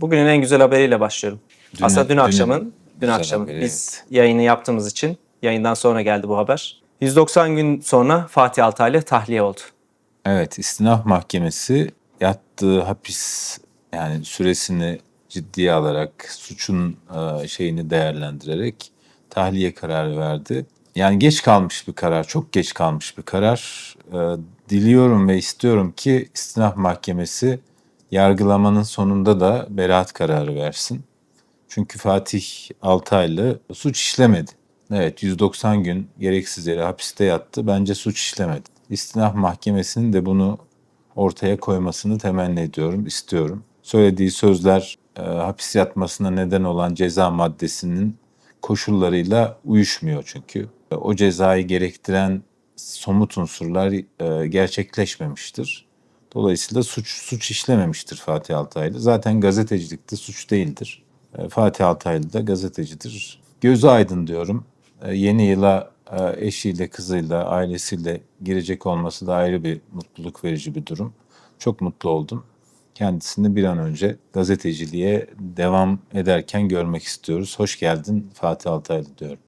Bugünün en güzel haberiyle başlıyorum. Dün- Aslında dün dün- akşamın, dün güzel akşam haberi, biz yayını yaptığımız için yayından sonra geldi bu haber. 190 gün sonra Fatih Altaylı tahliye oldu. Evet, istinaf mahkemesi yattığı hapis yani süresini ciddiye alarak suçun e, şeyini değerlendirerek tahliye kararı verdi. Yani geç kalmış bir karar, çok geç kalmış bir karar. E, Diliyorum ve istiyorum ki istinaf mahkemesi yargılamanın sonunda da beraat kararı versin. Çünkü Fatih Altaylı suç işlemedi. Evet 190 gün gereksiz yere hapiste yattı. Bence suç işlemedi. İstinaf Mahkemesi'nin de bunu ortaya koymasını temenni ediyorum, istiyorum. Söylediği sözler e, hapis yatmasına neden olan ceza maddesinin koşullarıyla uyuşmuyor çünkü. E, O cezayı gerektiren somut unsurlar e, gerçekleşmemiştir. Dolayısıyla suç suç işlememiştir Fatih Altaylı. Zaten gazetecilikte suç değildir. E, Fatih Altaylı da gazetecidir. Gözü aydın diyorum. E, Yeni yıla e, eşiyle, kızıyla, ailesiyle girecek olması da ayrı bir mutluluk verici bir durum. Çok mutlu oldum. Kendisini bir an önce gazeteciliğe devam ederken görmek istiyoruz. Hoş geldin Fatih Altaylı diyorum.